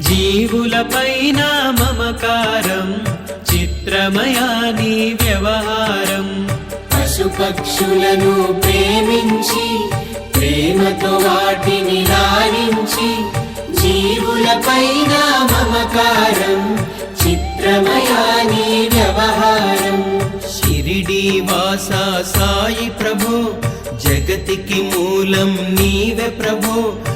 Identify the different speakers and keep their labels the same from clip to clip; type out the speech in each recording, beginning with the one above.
Speaker 1: జీవులపైన మమకారం చిత్రమయాని వ్యవహారం.
Speaker 2: పశుపక్షులను ప్రేమించి ప్రేమతో వాటిని లాలించి జీవులపైన మమకారం చిత్రమయాని వ్యవహారం.
Speaker 1: షిరిడి వాస సాయి ప్రభు జగతికి మూలం నీవే ప్రభు.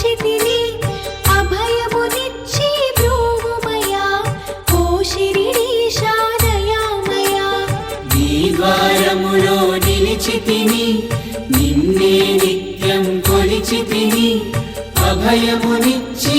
Speaker 3: కొలిచితిని అభయమునిచ్చి బ్రోవుమయా ఓ శిరిడీశా
Speaker 2: నీ ద్వారములో నిలిచితిని నిన్నే నిత్యం కొలిచితిని అభయమునిచ్చి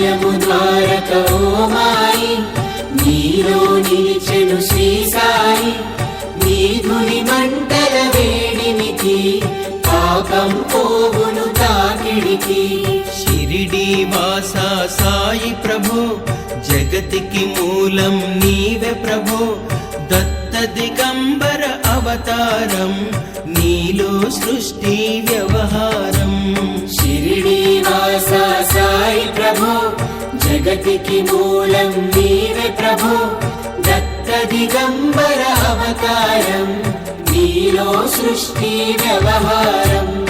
Speaker 3: ధన్యము ద్వారక ఓ మాయి. నీలో నిలిచెను శ్రీ సాయి. నీ ధుని మంటల వేడినికి పాపం పోగును తాకిడికి.
Speaker 1: షిరిడి వాస సాయి ప్రభు జగతికి మూలం నీవే ప్రభు. దత్త దిగంబర అవతారం నీలో సృష్టి వ్యవహారం.
Speaker 2: షిరిడి సాయి ప్రభు జగతికి మూలం నీవే ప్రభు దత్త దిగంబర అవతారం నీలో సృష్టి వ్యవహారం.